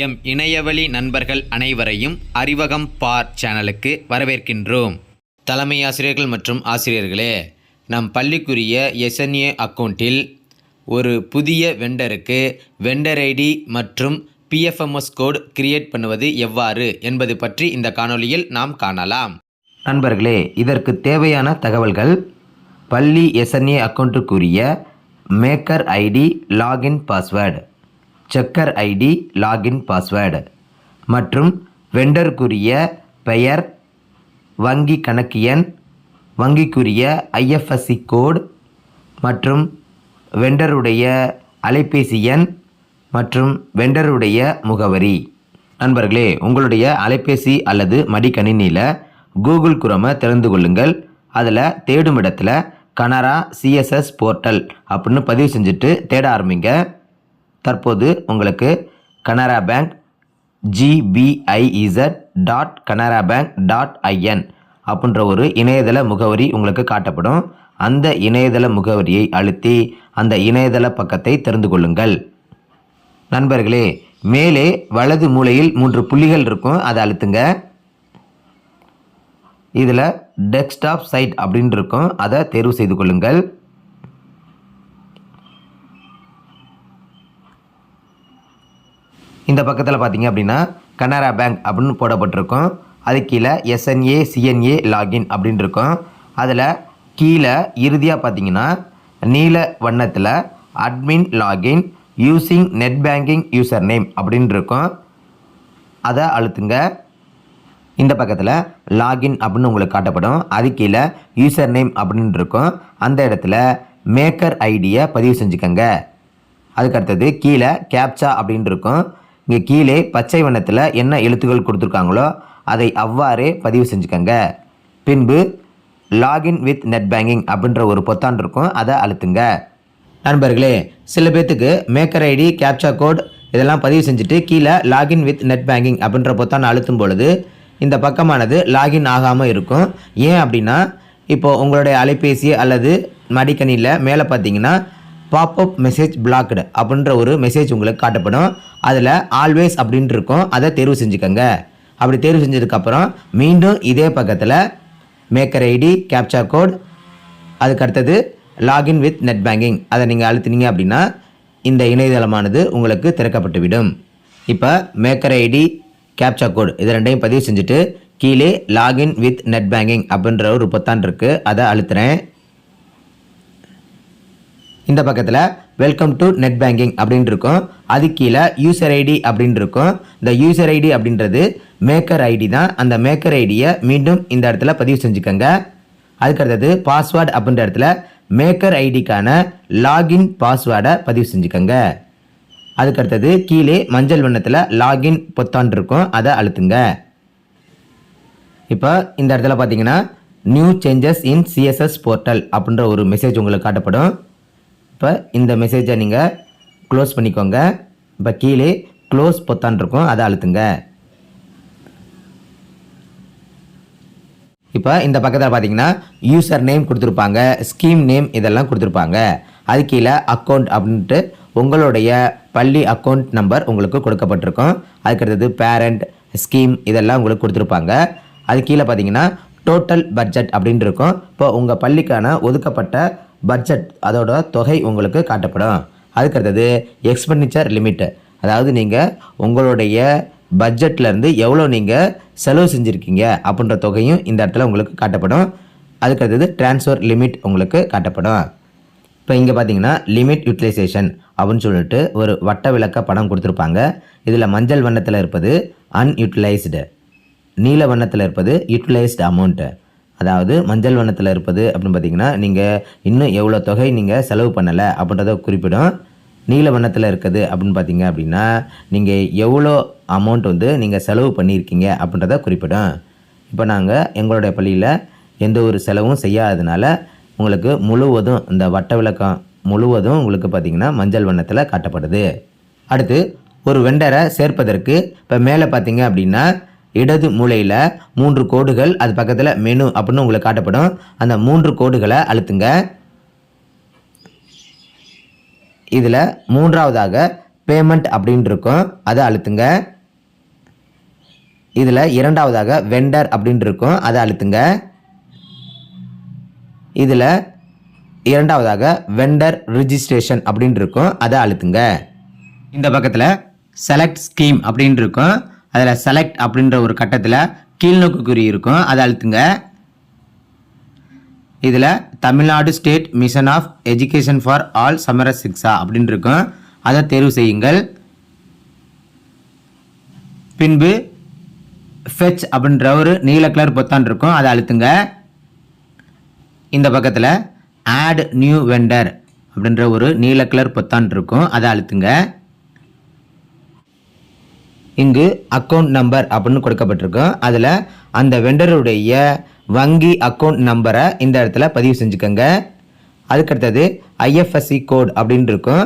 M இணையவழி நண்பர்கள் அனைவரையும் அறிவகம் பார் சேனலுக்கு வரவேற்கின்றோம். தலைமை ஆசிரியர்கள் மற்றும் ஆசிரியர்களே நம் பள்ளிக்குரிய எஸ்என்ஏ அக்கௌண்ட்டில் ஒரு புதிய வெண்டருக்கு வெண்டர் ஐடி மற்றும் பிஎஃப்எம்எஸ் கோட் கிரியேட் பண்ணுவது எவ்வாறு என்பது பற்றி இந்த காணொளியில் நாம் காணலாம். நண்பர்களே இதற்கு தேவையான தகவல்கள் பள்ளி SNA அக்கௌண்ட்டுக்குரிய maker ID login password checker ID login password மற்றும் வெண்டருக்குரிய பெயர் வங்கி கணக்கு எண் வங்கிக்குரிய ஐஎஃப்எஸ்சி கோட் மற்றும் வெண்டருடைய அலைபேசி எண் மற்றும் வெண்டருடைய முகவரி. நண்பர்களே உங்களுடைய அலைபேசி அல்லது மடிக்கணினியில் கூகுள் குரோமை திறந்து கொள்ளுங்கள். அதில் தேடும் இடத்துல கனரா சிஎஸ்எஸ் போர்ட்டல் அப்படின்னு பதிவு செஞ்சுட்டு தேட ஆரம்பிங்க. தற்போது உங்களுக்கு Canara bank GBIZ dot Canara bank dot IN அப்படின்ற ஒரு இணையதள முகவரி உங்களுக்கு காட்டப்படும். அந்த இணையதள முகவரியை அழுத்தி அந்த இணையதள பக்கத்தை தெரிந்து கொள்ளுங்கள். நண்பர்களே மேலே வலது மூலையில் மூன்று புள்ளிகள் இருக்கும். அதை அழுத்துங்க. இதில் டெஸ்க்டாப் சைட் அப்படின்னு இருக்கும் அதை தேர்வு செய்து கொள்ளுங்கள். இந்த பக்கத்தில் பார்த்தீங்க அப்படின்னா கனரா பேங்க் அப்படின்னு போடப்பட்டிருக்கும். அது கீழே எஸ்என்ஏ சிஎன்ஏ லாகின் அப்படின்னு இருக்கும். அதில் கீழே இறுதியாக பார்த்தீங்கன்னா நீல வண்ணத்தில் admin login using net banking user name அப்படின்னு இருக்கும். அதை அழுத்துங்க. இந்த பக்கத்தில் லாகின் அப்படின்னு உங்களுக்கு காட்டப்படும். அது கீழே யூசர் நேம் அப்படின்னு இருக்கும். அந்த இடத்துல மேக்கர் ஐடியை பதிவு செஞ்சுக்கோங்க. அதுக்கு அடுத்தது கீழே கேப்சா அப்படின்னு இருக்கும். இங்கே கீழே பச்சை வண்ணத்தில் என்ன எழுத்துக்கள் கொடுத்துருக்காங்களோ அதை அவ்வாறே பதிவு செஞ்சுக்கோங்க. பின்பு லாகின் வித் நெட் பேங்கிங் அப்படின்ற ஒரு பொத்தான் இருக்கும் அதை அழுத்துங்க. நண்பர்களே சில பேர்த்துக்கு மேக்கர் ஐடி கேப்சா கோட் இதெல்லாம் பதிவு செஞ்சுட்டு கீழே லாகின் வித் நெட் பேங்கிங் அப்படின்ற பொத்தான் அழுத்தும் பொழுது இந்த பக்கமானது லாகின் ஆகாமல் இருக்கும். ஏன் அப்படின்னா இப்போது உங்களுடைய அலைபேசி அல்லது மடிக்கணியில் மேலே பார்த்தீங்கன்னா பாப்அப் மெசேஜ் பிளாக்டு அப்படின்ற ஒரு மெசேஜ் உங்களுக்கு காட்டப்படும். அதில் ஆல்வேஸ் அப்படின்ட்டு இருக்கும். அதை தேர்வு செஞ்சுக்கோங்க. அப்படி தேர்வு செஞ்சதுக்கப்புறம் மீண்டும் இதே பக்கத்தில் மேக்கர் ஐடி கேப்சா கோட் அதுக்கு அடுத்தது லாகின் வித் நெட் பேங்கிங் அதை நீங்கள் அழுத்தினீங்க அப்படின்னா இந்த இணையதளமானது உங்களுக்கு திறக்கப்பட்டுவிடும். இப்போ மேக்கர் ஐடி கேப்சா கோட் இது ரெண்டையும் பதிவு செஞ்சுட்டு கீழே லாகின் வித் நெட் பேங்கிங் அப்படின்ற ஒரு பொத்தான் இருக்குது அதை அழுத்துறேன். இந்த பக்கத்தில் வெல்கம் டு நெட் பேங்கிங் அப்படின்னு இருக்கும் அது கீழே யூசர் ஐடி அப்படின்னு இருக்கும் இந்த யூசர் ஐடி அப்படின்றது மேக்கர் ஐடி தான். அந்த மேக்கர் ஐடியை மீண்டும் இந்த இடத்துல பதிவு செஞ்சுக்கோங்க. அதுக்கு அடுத்தது பாஸ்வேர்டு அப்படின்ற இடத்துல மேக்கர் ஐடிக்கான லாகின் பாஸ்வேர்டை பதிவு செஞ்சுக்கோங்க. அதுக்கு அடுத்தது கீழே மஞ்சள் வண்ணத்தில் லாகின் பொத்தான் இருக்கும் அதை அழுத்துங்க. இப்போ இந்த இடத்துல பார்த்தீங்கன்னா new changes in CSS portal அப்படின்ற ஒரு மெசேஜ் உங்களுக்கு காட்டப்படும். இப்போ இந்த மெசேஜை நீங்கள் க்ளோஸ் பண்ணிக்கோங்க. இப்போ கீழே க்ளோஸ் பொத்தான் இருக்கும். அதை அழுத்துங்க. இப்போ இந்த பக்கத்தில் பார்த்தீங்கன்னா யூசர் நேம் கொடுத்துருப்பாங்க ஸ்கீம் நேம் இதெல்லாம் கொடுத்துருப்பாங்க. அது கீழே அக்கௌண்ட் அப்படின்ட்டு உங்களுடைய பள்ளி அக்கௌண்ட் நம்பர் உங்களுக்கு கொடுக்கப்பட்டிருக்கும். அதுக்கடுத்தது பேரண்ட் ஸ்கீம் இதெல்லாம் உங்களுக்கு கொடுத்துருப்பாங்க. அது கீழே பார்த்தீங்கன்னா டோட்டல் பட்ஜெட் அப்படின்னு இருக்கும் இப்போ உங்கள் பள்ளிக்கான ஒதுக்கப்பட்ட பட்ஜெட் அதோட தொகை உங்களுக்கு காட்டப்படும். அதுக்கடுத்தது எக்ஸ்பெண்டிச்சர் லிமிட்டு அதாவது நீங்கள் உங்களுடைய பட்ஜெட்லேருந்து எவ்வளோ நீங்கள் செலவு செஞ்சுருக்கீங்க அப்படின்ற தொகையும் இந்த இடத்துல உங்களுக்கு காட்டப்படும். அதுக்கடுத்தது ட்ரான்ஸ்ஃபர் லிமிட் உங்களுக்கு காட்டப்படும். இப்போ இங்கே பார்த்தீங்கன்னா லிமிட் யூட்டிலைசேஷன் அப்படின்னு சொல்லிட்டு ஒரு வட்ட விளக்க படம் கொடுத்துருப்பாங்க. இதில் மஞ்சள் வண்ணத்தில் இருப்பது அன்யூட்டிலைஸ்டு நீல வண்ணத்தில் இருப்பது யூட்டிலைஸ்டு அமௌண்ட்டு அதாவது மஞ்சள் வண்ணத்தில் இருப்பது அப்படின்னு பார்த்தீங்கன்னா நீங்கள் இன்னும் எவ்வளோ தொகை நீங்கள் செலவு பண்ணலை அப்படின்றத குறிப்பிடும். நீல வண்ணத்தில் இருக்குது அப்படின்னு பார்த்தீங்க அப்படின்னா நீங்கள் எவ்வளோ அமௌண்ட் வந்து நீங்கள் செலவு பண்ணியிருக்கீங்க அப்படின்றத குறிப்பிடும். இப்போ நாங்கள் எங்களுடைய பள்ளியில் எந்த ஒரு செலவும் செய்யாததுனால உங்களுக்கு முழுவதும் இந்த வட்ட விளக்கம் முழுவதும் உங்களுக்கு பார்த்தீங்கன்னா மஞ்சள் வண்ணத்தில் காட்டப்படுது. அடுத்து ஒரு வெண்டரை சேர்ப்பதற்கு இப்போ மேலே பார்த்தீங்க அப்படின்னா இடது மூலையில் மூன்று கோடுகள் அது பக்கத்தில் மெனு அப்படின்னு உங்களுக்கு காட்டப்படும். அந்த மூன்று கோடுகளை அழுத்துங்க. இதில் மூன்றாவதாக பேமெண்ட் அப்படின்ட்டு இருக்கும். அதை அழுத்துங்க. இதில் இரண்டாவதாக வெண்டர் அப்படின்ட்டு இருக்கும். அதை அழுத்துங்க. இதில் இரண்டாவதாக வெண்டர் ரிஜிஸ்ட்ரேஷன் அப்படின்ட்டு இருக்கும். அதை அழுத்துங்க. இந்த பக்கத்தில் செலக்ட் ஸ்கீம் அப்படின்ட்டு இருக்கும். அதில் செலக்ட் அப்படின்ற ஒரு கட்டத்தில் கீழ்நோக்கு குறி இருக்கும். அதை அழுத்துங்க. இதில் Tamil Nadu state mission of education for all Samagra Shiksha அப்படின்னு இருக்கும். அதை தேர்வு செய்யுங்கள். பின்பு ஃபெச் அப்படின்ற ஒரு நீல கலர் பொத்தான் இருக்கும். அதை அழுத்துங்க. இந்த பக்கத்தில் ஆட் நியூ வெண்டர் அப்படின்ற ஒரு நீல கலர் பொத்தான் இருக்கும். அதை அழுத்துங்க. இங்கு அக்கௌண்ட் நம்பர் அப்படின்னு கொடுக்கப்பட்டிருக்கும். அதில் அந்த வெண்டருடைய வங்கி அக்கௌண்ட் நம்பரை இந்த இடத்துல பதிவு செஞ்சுக்கோங்க. அதுக்கடுத்தது ஐஎஃப்எஸ்சி கோட் அப்படின்னு இருக்கும்.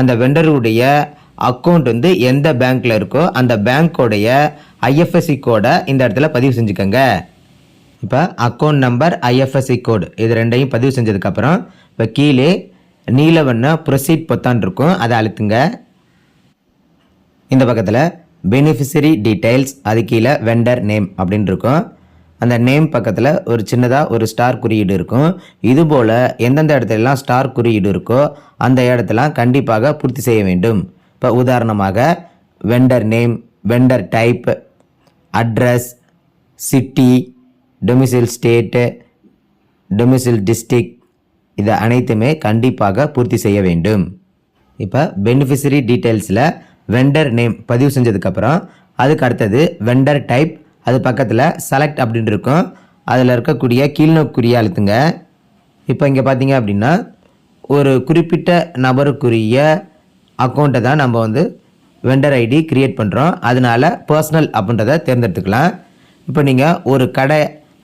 அந்த வெண்டருடைய அக்கௌண்ட் வந்து எந்த பேங்க்கில் இருக்கோ அந்த பேங்க்கோடைய ஐஎஃப்எஸ்சி கோடை இந்த இடத்துல பதிவு செஞ்சுக்கோங்க. இப்போ அக்கௌண்ட் நம்பர் ஐஎஃப்எஸ்சி கோடு இது ரெண்டையும் பதிவு செஞ்சதுக்கப்புறம் இப்போ கீழே நீல வண்ண ப்ரொசீட் பொத்தான் இருக்கும். அதை அழுத்துங்க. இந்த பக்கத்தில் பெனிஃபிஷரி டீடைல்ஸ் அது கீழே வெண்டர் நேம் அப்படின்னு இருக்கும். அந்த நேம் பக்கத்தில் ஒரு சின்னதாக ஒரு ஸ்டார் குறியீடு இருக்கும். இதுபோல் எந்தெந்த இடத்துலலாம் ஸ்டார் குறியீடு இருக்கோ அந்த இடத்தெல்லாம் கண்டிப்பாக பூர்த்தி செய்ய வேண்டும். இப்போ உதாரணமாக vendor name vendor type address city domicile state domicile district இது அனைத்துமே கண்டிப்பாக பூர்த்தி செய்ய வேண்டும். இப்போ பெனிஃபிஷரி டீட்டெயில்ஸில் வெண்டர் நேம் பதிவு செஞ்சதுக்கப்புறம் அதுக்கு அடுத்தது வெண்டர் டைப் அது பக்கத்தில் செலக்ட் அப்படின்னு இருக்கும். அதில் இருக்கக்கூடிய கீழ்நோக்குரிய அழுத்துங்க. இப்போ இங்கே பார்த்தீங்க அப்படின்னா ஒரு குறிப்பிட்ட நபருக்குரிய அக்கௌண்ட்டை தான் நம்ம வந்து வெண்டர் ஐடி கிரியேட் பண்ணுறோம் அதனால பர்சனல் அப்படின்றத தேர்ந்தெடுத்துக்கலாம். இப்போ நீங்கள் ஒரு கடை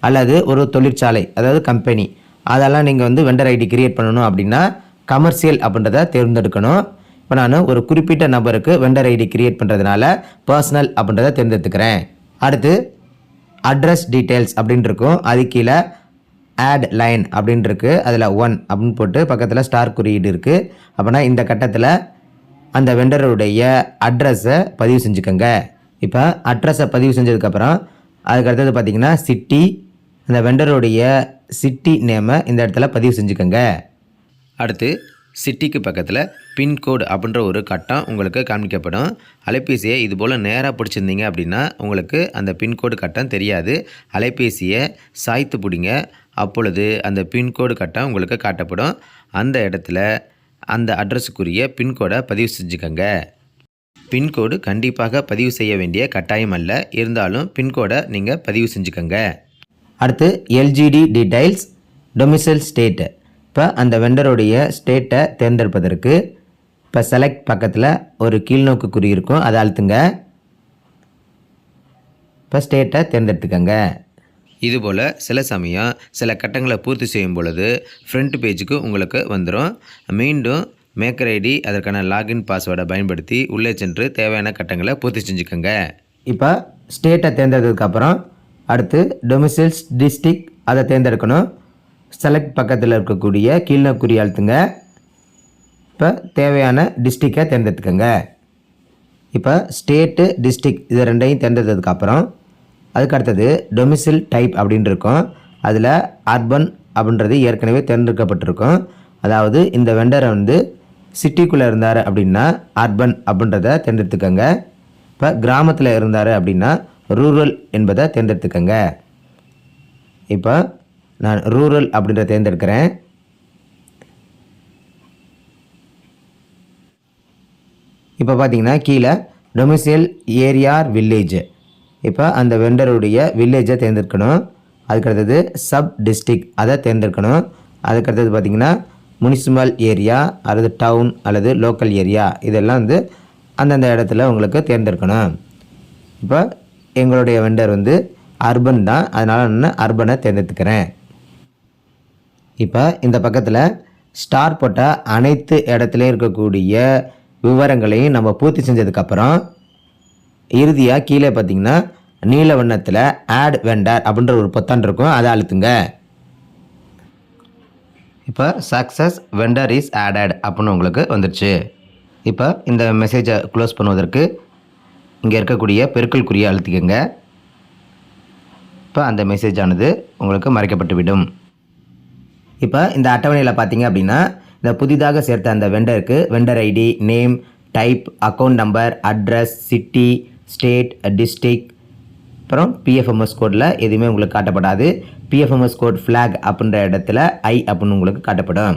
அல்லது ஒரு தொழிற்சாலை அதாவது கம்பெனி அதெல்லாம் நீங்கள் வந்து வெண்டர் ஐடி கிரியேட் பண்ணணும் அப்படின்னா கமர்ஷியல் அப்படின்றத தேர்ந்தெடுக்கணும். இப்போ நான் ஒரு குறிப்பிட்ட நபருக்கு வெண்டர் ஐடி கிரியேட் பண்ணுறதுனால பர்சனல் அப்படின்றத தேர்ந்தெடுத்துக்கிறேன். அடுத்து அட்ரஸ் டீட்டெயில்ஸ் அப்படின்னு இருக்கும் அது கீழே ஆட் லைன் அப்படின்னு இருக்கு அதில் ஒன் அப்படின்னு போட்டு பக்கத்தில் ஸ்டார் குறியீடு இருக்குது அப்படின்னா இந்த கட்டத்தில் அந்த வெண்டருடைய அட்ரஸை பதிவு செஞ்சுக்கோங்க. இப்போ அட்ரஸை பதிவு செஞ்சதுக்கப்புறம் அதுக்கு அடுத்தது பார்த்தீங்கன்னா சிட்டி அந்த வெண்டருடைய சிட்டி நேமை இந்த இடத்துல பதிவு செஞ்சுக்கோங்க. அடுத்து சிட்டிக்கு பக்கத்தில் பின்கோடு அப்படின்ற ஒரு கட்டம் உங்களுக்கு காமிக்கப்படும் அலைபேசியை இது போல் நேராக பிடிச்சிருந்தீங்க அப்படின்னா உங்களுக்கு அந்த பின்கோடு கட்டம் தெரியாது. அலைபேசியை சாய்த்து பிடிங்க. அப்பொழுது அந்த பின்கோடு கட்டம் உங்களுக்கு காட்டப்படும். அந்த இடத்துல அந்த அட்ரஸுக்குரிய பின்கோடை பதிவு செஞ்சுக்கோங்க. பின்கோடு கண்டிப்பாக பதிவு செய்ய வேண்டிய கட்டாயம் அல்ல. இருந்தாலும் பின்கோடை நீங்கள் பதிவு செஞ்சுக்கோங்க. அடுத்து எல்ஜிடி டீடைல்ஸ் டொமிசைல் ஸ்டேட்டு இப்போ அந்த வெண்டருடைய ஸ்டேட்டை தேர்ந்தெடுப்பதற்கு இப்போ செலக்ட் பக்கத்தில் ஒரு கீழ்நோக்கு குறி இருக்கும் அதை அழுத்துங்க. இப்போ ஸ்டேட்டை தேர்ந்தெடுத்துக்கங்க. இதுபோல் சில சமயம் சில கட்டங்களை பூர்த்தி செய்யும் பொழுது ஃப்ரண்ட் பேஜுக்கு உங்களுக்கு வந்துடும் மீண்டும் மேக்கர் ஐடி அதற்கான லாகின் பாஸ்வேர்டை பயன்படுத்தி உள்ளே சென்று தேவையான கட்டங்களை பூர்த்தி செஞ்சுக்கோங்க. இப்போ ஸ்டேட்டை தேர்ந்தெடுத்ததுக்கப்புறம் அடுத்து டொமிசைல்ஸ் டிஸ்ட்ரிக் அதை தேர்ந்தெடுக்கணும். செலக்ட் பக்கத்தில் இருக்கக்கூடிய கீழ்நோக்குறி அழுத்துங்க. இப்போ தேவையான டிஸ்ட்ரிக்டை தேர்ந்தெடுத்துக்கோங்க. இப்போ ஸ்டேட்டு டிஸ்ட்ரிக் இது ரெண்டையும் தேர்ந்தெடுத்ததுக்கப்புறம் அதுக்கு அடுத்தது டொமிசில் டைப் அப்படின்னு இருக்கும். அதில் அர்பன் அப்படின்றது ஏற்கனவே தேர்ந்தெடுக்கப்பட்டிருக்கும். அதாவது இந்த வெண்டரை வந்து சிட்டிக்குள்ளே இருந்தார் அப்படின்னா அர்பன் அப்படின்றத தேர்ந்தெடுத்துக்கோங்க. இப்போ கிராமத்தில் இருந்தார் அப்படின்னா ரூரல் என்பதை தேர்ந்தெடுத்துக்கோங்க. இப்போ நான் ரூரல் அப்படின்றத தேர்ந்தெடுக்கிறேன். இப்போ பார்த்தீங்கன்னா கீழே டொமிசியல் ஏரியார் வில்லேஜ் இப்போ அந்த வெண்டருடைய வில்லேஜை தேர்ந்தெடுக்கணும். அதுக்கடுத்தது சப் டிஸ்ட்ரிக் அதை தேர்ந்தெடுக்கணும். அதுக்கடுத்தது பார்த்திங்கன்னா முனிசிபல் ஏரியா அல்லது டவுன் அல்லது லோக்கல் ஏரியா இதெல்லாம் வந்து அந்தந்த இடத்துல உங்களுக்கு தேர்ந்தெடுக்கணும். இப்போ எங்களுடைய வெண்டர் வந்து அர்பன் தான். அதனால் நான் அர்பனை தேர்ந்தெடுத்துக்கிறேன். இப்போ இந்த பக்கத்தில் ஸ்டார் போட்ட அனைத்து இடத்துலையும் இருக்கக்கூடிய விவரங்களையும் நம்ம பூர்த்தி செஞ்சதுக்கப்புறம் இறுதியாக கீழே பார்த்தீங்கன்னா நீல வண்ணத்தில் ஆட் வெண்டர் அப்படின்ற ஒரு பொத்தான் இருக்கும். அதை அழுத்துங்க. இப்போ சக்ஸஸ் வெண்டர் இஸ் ஆடட் அப்படின்னு உங்களுக்கு வந்துடுச்சு இப்போ இந்த மெசேஜை க்ளோஸ் பண்ணுவதற்கு இங்கே இருக்கக்கூடிய பெருக்கல் குறியை அழுத்திக்கங்க. இப்போ அந்த மெசேஜ் ஆனது உங்களுக்கு மறைக்கப்பட்டு விடும் இப்போ இந்த அட்டவணையில் பார்த்தீங்க அப்படின்னா இந்த புதிதாக சேர்த்த அந்த வெண்டருக்கு vendor ID name type account number address city state district அப்புறம் பிஎஃப்எம்எஸ் கோடில் எதுவுமே உங்களுக்கு காட்டப்படாது. பிஎஃப்எம்எஸ் கோட் ஃப்ளாக் அப்படின்ற இடத்துல ஐ அப்படின்னு உங்களுக்கு காட்டப்படும்.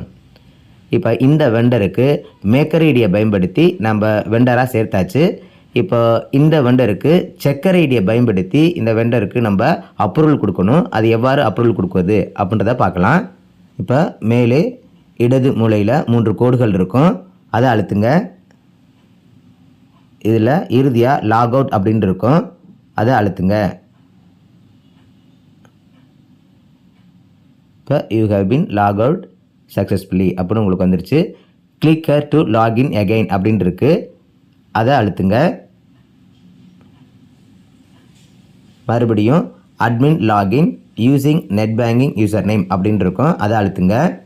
இப்போ இந்த வெண்டருக்கு மேக்கர் ஐடியை பயன்படுத்தி நம்ம வெண்டராக சேர்த்தாச்சு. இப்போ இந்த வெண்டருக்கு செக்கர் ஐடியை பயன்படுத்தி இந்த வெண்டருக்கு நம்ம அப்ரூவல் கொடுக்கணும். அது எவ்வாறு அப்ரூவல் கொடுக்குறது அப்படின்றத பார்க்கலாம். இப்போ மேலே இடது மூலையில் மூன்று கோடுகள் இருக்கும். அதை அழுத்துங்க. இதில் இறுதியாக லாக் அவுட் அப்படின்னு இருக்கும். அதை அழுத்துங்க. இப்போ you have been log out successfully அப்படின்னு உங்களுக்கு வந்துருச்சு. கிளிக்கர் டு லாகின் அகெயின் அப்படின்னு இருக்குது அதை அழுத்துங்க. மறுபடியும் admin login using net banking user name அப்படின்னு இருக்கும். அதை அழுத்துங்க.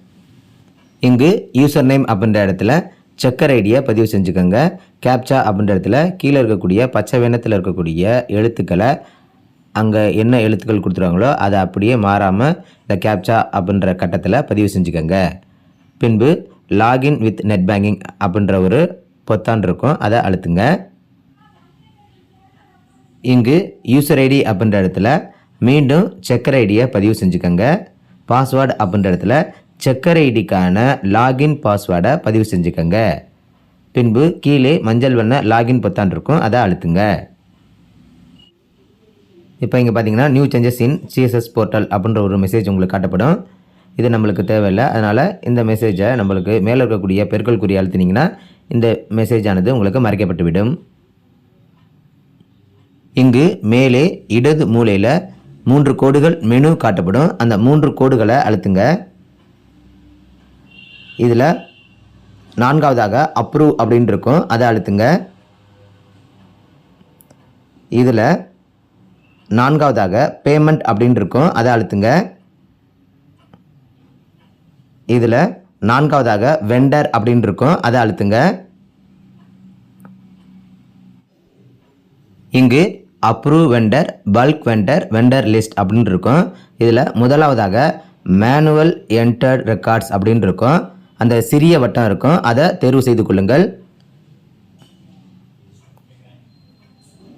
இங்கு யூசர் நேம் அப்படின்ற இடத்துல செக்கர் ஐடியை பதிவு செஞ்சுக்கோங்க. கேப்சா அப்படின்ற இடத்துல கீழே இருக்கக்கூடிய பச்சை வெண்ணத்தில் இருக்கக்கூடிய எழுத்துக்களை அங்கே என்ன எழுத்துக்கள் கொடுத்துருவாங்களோ அதை அப்படியே மாறாமல் இந்த கேப்சா அப்படின்ற கட்டத்தில் பதிவு செஞ்சுக்கோங்க. பின்பு லாகின் வித் நெட் பேங்கிங் அப்படின்ற ஒரு பொத்தான் இருக்கும் அதை அழுத்துங்க. இங்கு யூசர் ஐடி அப்படின்ற இடத்துல மீண்டும் செக்கர் ஐடியை பதிவு செஞ்சுக்கோங்க. பாஸ்வேர்டு அப்படின்ற இடத்துல செக்கர் ஐடிக்கான லாகின் பாஸ்வேர்டை பதிவு செஞ்சுக்கோங்க. பின்பு கீழே மஞ்சள் வண்ண லாகின் பொத்தான் இருக்கும் அதை அழுத்துங்க. இப்போ இங்கே பார்த்தீங்கன்னா new changes in CSS portal அப்படின்ற ஒரு மெசேஜ் உங்களுக்கு காட்டப்படும். இது நம்மளுக்கு தேவையில்லை. அதனால் இந்த மெசேஜை நம்மளுக்கு மேலே இருக்கக்கூடிய பெருக்கல் குறி அழுத்தினீங்கன்னா இந்த மெசேஜ் ஆனது உங்களுக்கு மறைக்கப்பட்டு விடும். இங்கு மேலே இடது மூலையில் மூன்று கோடுகள் மெனு காட்டப்படும். அந்த மூன்று கோடுகளை அழுத்துங்க. இதில் நான்காவதாக அப்ரூவ் அப்படின்னு இருக்கும். அதை அழுத்துங்க. இதில் நான்காவதாக பேமெண்ட் அப்படின்னு இருக்கும். அதை அழுத்துங்க. இதில் நான்காவதாக வெண்டர் அப்படின்னு இருக்கும். அதை அழுத்துங்க. இங்கு approve vendor bulk vendor vendor list அப்படின்னு இருக்கும். இதில் முதலாவதாக மேனுவல் என்டர்ட் ரெக்கார்ட்ஸ் அப்படின்னு இருக்கும். அந்த சிறிய வட்டம் இருக்கும். அதை தேர்வு செய்து கொள்ளுங்கள்.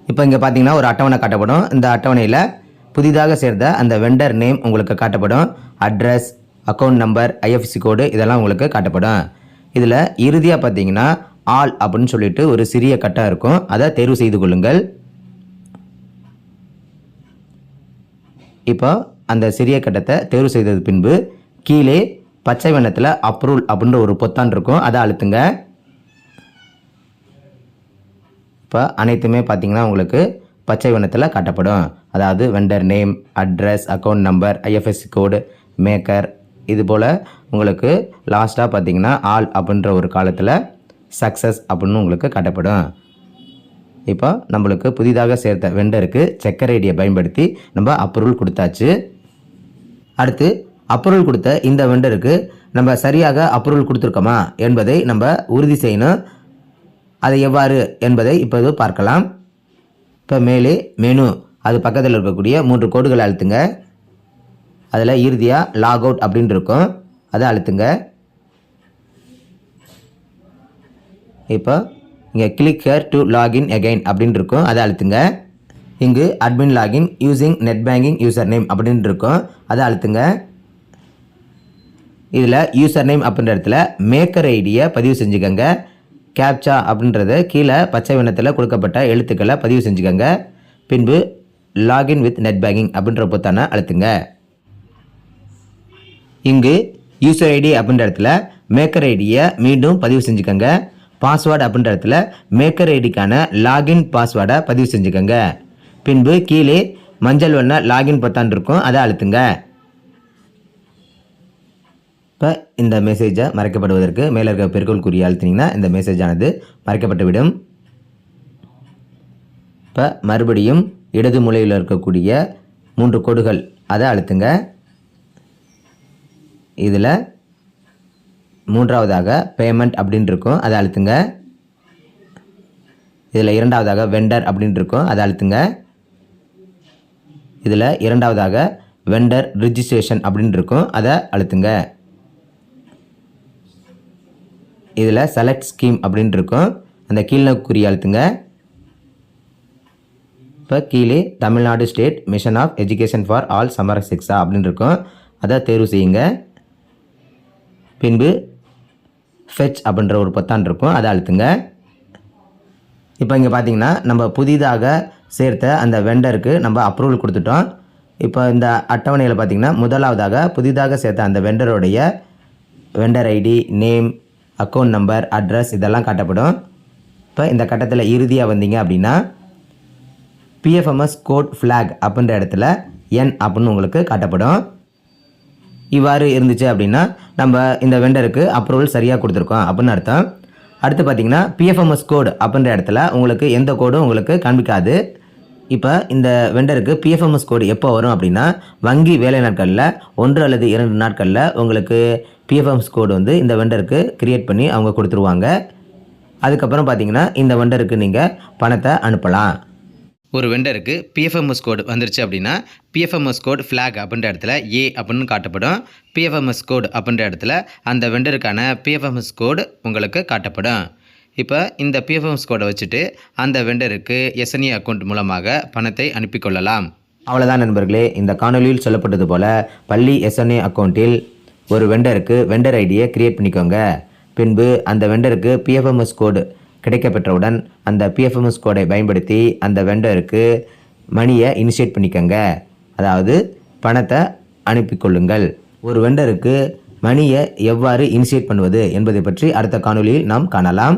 இப்போ இங்கே பார்த்தீங்கன்னா ஒரு அட்டவணை காட்டப்படும். இந்த அட்டவணையில் புதிதாக சேர்ந்த அந்த வெண்டர் நேம் உங்களுக்கு காட்டப்படும். Address account number IFC code இதெல்லாம் உங்களுக்கு காட்டப்படும். இதில் இறுதியாக பார்த்தீங்கன்னா ஆல் அப்படின்னு சொல்லிட்டு ஒரு சிறிய கட்டம் இருக்கும். அதை தேர்வு செய்து கொள்ளுங்கள். இப்போ அந்த சிறிய கட்டத்தை தேர்வு செய்தது பின்பு கீழே பச்சை வண்ணத்தில் அப்ரூவல் அப்படின்ற ஒரு பொத்தான் இருக்கும். அதை அழுத்துங்க. இப்போ அனைத்துமே பார்த்தீங்கன்னா உங்களுக்கு பச்சை வண்ணத்தில் காட்டப்படும். அதாவது vendor name address account number IFSC code maker இது போல் உங்களுக்கு லாஸ்ட்டாக பார்த்தீங்கன்னா ஆல் அப்படின்ற ஒரு காலத்தில் சக்ஸஸ் அப்படின்னு உங்களுக்கு காட்டப்படும். இப்போ நம்மளுக்கு புதிதாக சேர்த்த வெண்டருக்கு செக்கர் ஐடியை பயன்படுத்தி நம்ம அப்ரூவல் கொடுத்தாச்சு. அடுத்து அப்ரூவல் கொடுத்த இந்த வெண்டருக்கு நம்ம சரியாக அப்ரூவல் கொடுத்துருக்கோமா என்பதை நம்ம உறுதி செய்யணும். அதை எவ்வாறு என்பதை இப்போது பார்க்கலாம். இப்போ மேலே மெனு அது பக்கத்தில் இருக்கக்கூடிய மூன்று கோடுகளை அழுத்துங்க. அதில் இறுதியாக லாக் அவுட் அப்படின்னு இருக்கும். அதை அழுத்துங்க. இப்போ இங்கே click here to login again அப்படின்னு இருக்கும். அதை அழுத்துங்க. இங்கு admin login using net banking user name அப்படின்னு இருக்கும். அதை அழுத்துங்க. இதில் யூசர் நேம் அப்படின்ற இடத்துல மேக்கர் ஐடியை பதிவு செஞ்சுக்கோங்க. கேப்சா அப்படின்றத கீழே பச்சை வண்ணத்தில் கொடுக்கப்பட்ட எழுத்துக்களை பதிவு செஞ்சுக்கோங்க. பின்பு லாகின் வித் நெட் பேங்கிங் அப்படின்ற பொத்தானை அழுத்துங்க. இங்கு யூசர் ஐடி அப்படின்ற இடத்துல மேக்கர் ஐடியை மீண்டும் பதிவு செஞ்சுக்கோங்க. பாஸ்வேர்டு அப்படின்ற இடத்துல மேக்கர் ஐடிக்கான லாகின் பாஸ்வேர்டை பதிவு செஞ்சுக்கோங்க. பின்பு கீழே மஞ்சள் வண்ண லாகின் பொத்தான் இருக்கும் அதை அழுத்துங்க. இப்போ இந்த மெசேஜை மறைக்கப்படுவதற்கு மேலே இருக்க பெருக்கோள் குறி அழுத்தினீங்கன்னா இந்த மெசேஜானது மறைக்கப்பட்டுவிடும். இப்போ மறுபடியும் இடது மூலையில் இருக்கக்கூடிய மூன்று கோடுகள் அதை அழுத்துங்க. இதில் மூன்றாவதாக பேமெண்ட் அப்படின்னு இருக்கும் அதை அழுத்துங்க. இதில் இரண்டாவதாக வெண்டர் அப்படின்னு இருக்கும் அதை அழுத்துங்க. இதில் இரண்டாவதாக வெண்டர் ரிஜிஸ்ட்ரேஷன் அப்படின்னு இருக்கும் அதை அழுத்துங்க. இதில் செலக்ட் ஸ்கீம் அப்படின்னு இருக்கும். அந்த கீழ்நோக்குறி அழுத்துங்க. இப்போ கீழே Tamil Nadu state mission of education for all Samagra Shiksha அப்படின்னு இருக்கும். அதை தேர்வு செய்யுங்க. பின்பு ஃபெச் அப்படின்ற ஒரு பொத்தான் இருக்கும். அதை அழுத்துங்க. இப்போ இங்கே பார்த்தீங்கன்னா நம்ம புதிதாக சேர்த்த அந்த வெண்டருக்கு நம்ம அப்ரூவல் கொடுத்துட்டோம். இப்போ இந்த அட்டவணையில் பார்த்தீங்கன்னா முதலாவதாக புதிதாக சேர்த்த அந்த வெண்டருடைய vendor ID name account number address இதெல்லாம் காட்டப்படும். இப்போ இந்த கட்டத்தில் இறுதியாக வந்தீங்க அப்படின்னா பிஎஃப்எம்எஸ் கோட் ஃப்ளாக் அப்படின்ற இடத்துல என் அப்படின்னு உங்களுக்கு காட்டப்படும். இவ்வாறு இருந்துச்சு அப்படின்னா நம்ம இந்த வெண்டருக்கு அப்ரூவல் சரியாக கொடுத்துருக்கோம் அப்படின்னு அர்த்தம். அடுத்து பார்த்தீங்கன்னா பிஎஃப்எம்எஸ் கோடு அப்படின்ற இடத்துல உங்களுக்கு எந்த கோடும் உங்களுக்கு காண்பிக்காது. இப்போ இந்த வெண்டருக்கு பிஎஃப்எம்எஸ் கோடு எப்போ வரும் அப்படின்னா வங்கி வேலை நாட்களில் ஒன்று அல்லது இரண்டு நாட்களில் உங்களுக்கு பிஎஃப்எம்எஸ் கோடு வந்து இந்த வெண்டருக்கு கிரியேட் பண்ணி அவங்க கொடுத்துருவாங்க. அதுக்கப்புறம் பார்த்தீங்கன்னா இந்த வெண்டருக்கு நீங்கள் பணத்தை அனுப்பலாம். ஒரு வெண்டருக்கு பிஎஃப்எம்எஸ் கோடு வந்துருச்சு அப்படின்னா பிஎஃப்எம்எஸ் கோட் ஃப்ளாக் அப்படின்ற இடத்துல ஏ அப்படின்னு காட்டப்படும். பிஎஃப்எம்எஸ் கோடு அப்படின்ற இடத்துல அந்த வெண்டருக்கான பிஎஃப்எம்எஸ் கோடு உங்களுக்கு காட்டப்படும். இப்போ இந்த பிஎஃப்எம்எஸ் கோடை வச்சுட்டு அந்த வெண்டருக்கு எஸ்என்இ அக்கௌண்ட் மூலமாக பணத்தை அனுப்பி கொள்ளலாம் அவ்வளோதான் நண்பர்களே. இந்த காணொலியில் சொல்லப்பட்டது போல் பள்ளி எஸ்என்ஏ அக்கௌண்ட்டில் ஒரு வெண்டருக்கு வெண்டர் ஐடியை கிரியேட் பண்ணிக்கோங்க. பின்பு அந்த வெண்டருக்கு பிஎஃப்எம்எஸ் கோடு கிடைக்கப்பெற்றவுடன் அந்த பிஎஃப்எம்எஸ் கோடை பயன்படுத்தி அந்த வெண்டருக்கு மணியை இனிஷியேட் பண்ணிக்கோங்க. அதாவது பணத்தை அனுப்பிக்கொள்ளுங்கள். ஒரு வெண்டருக்கு மணியை எவ்வாறு இனிஷியேட் பண்ணுவது என்பதை பற்றி அடுத்த காணொலியில் நாம் காணலாம்.